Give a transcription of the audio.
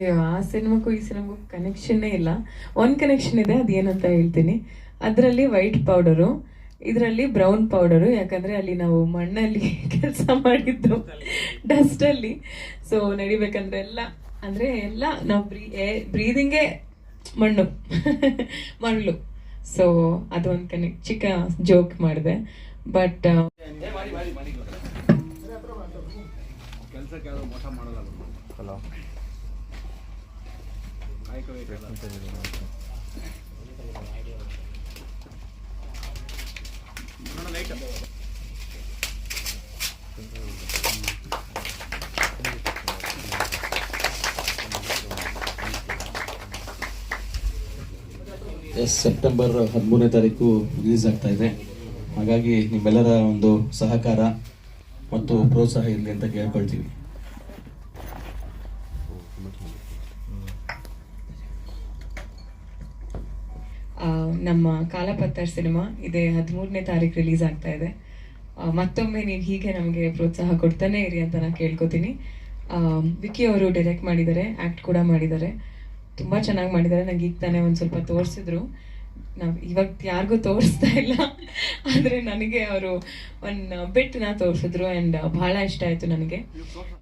ಅಯ್ಯೋ, ಆ ಸಿನಿಮಾಕ್ಕೂ ಈ ಸಿನಿಮಾಗೂ ಕನೆಕ್ಷನ್ನೇ ಇಲ್ಲ. ಒಂದ್ ಕನೆಕ್ಷನ್ ಇದೆ ಅದೇನಂತ ಹೇಳ್ತೀನಿ. ಅದರಲ್ಲಿ ವೈಟ್ ಪೌಡರು ಇದರಲ್ಲಿ ಬ್ರೌನ್ ಪೌಡರು ಯಾಕಂದ್ರೆ ಅಲ್ಲಿ ನಾವು ಮಣ್ಣಲ್ಲಿ ಕೆಲಸ ಮಾಡಿದ್ದು ಡಸ್ಟ್ ಅಲ್ಲಿ. ಸೊ ನಡಿಬೇಕಂದ್ರೆ ಎಲ್ಲ ಅಂದ್ರೆ ಎಲ್ಲ ನಾವು ಬ್ರೀ ಬ್ರೀದಿಂಗೇ ಮಣ್ಣು ಮಣ್ಣು ಸೊ ಅದೊಂದು ಕನೆಕ್ಟ್ ಚಿಕ್ಕ ಜೋಕ್ ಮಾಡಿದೆ. ಬಟ್ ಕೆಲಸ ಮಾಡಲ್ಲ. ಎಸ್ ಸೆಪ್ಟೆಂಬರ್ ಹದಿಮೂರನೇ ತಾರೀಕು ರಿಲೀಸ್ ಆಗ್ತಾ ಇದೆ. ಹಾಗಾಗಿ ನಿಮ್ಮೆಲ್ಲರ ಒಂದು ಸಹಕಾರ ಮತ್ತು ಪ್ರೋತ್ಸಾಹ ಇರಲಿ ಅಂತ ಕೇಳ್ಕೊಳ್ತೀವಿ ಆ, ನಮ್ಮ ಕಾಲಪತ್ತರ್ ಸಿನಿಮಾ ಇದೇ ಹದಿಮೂರನೇ ತಾರೀಕು ರಿಲೀಸ್ ಆಗ್ತಾ ಇದೆ. ಮತ್ತೊಮ್ಮೆ ನೀವು ಹೀಗೆ ನಮಗೆ ಪ್ರೋತ್ಸಾಹ ಕೊಡ್ತಾನೆ ಇರಿ ಅಂತ ನಾನು ಕೇಳ್ಕೊತೀನಿ. ವಿಕಿ ಅವರು ಡೈರೆಕ್ಟ್ ಮಾಡಿದ್ದಾರೆ ಆ್ಯಕ್ಟ್ ಕೂಡ ಮಾಡಿದ್ದಾರೆ. ತುಂಬ ಚೆನ್ನಾಗಿ ಮಾಡಿದ್ದಾರೆ. ನಂಗೆ ಈಗ ತಾನೇ ಒಂದು ಸ್ವಲ್ಪ ತೋರಿಸಿದ್ರು. ನಾವು ಇವಾಗ ಯಾರಿಗೂ ತೋರಿಸ್ತಾ ಇಲ್ಲ. ಆದರೆ ನನಗೆ ಅವರು ಒಂದು ಬೆಟ್ಟನ್ನ ತೋರಿಸಿದ್ರು ಆ್ಯಂಡ್ ಭಾಳ ಇಷ್ಟ ಆಯಿತು ನನಗೆ.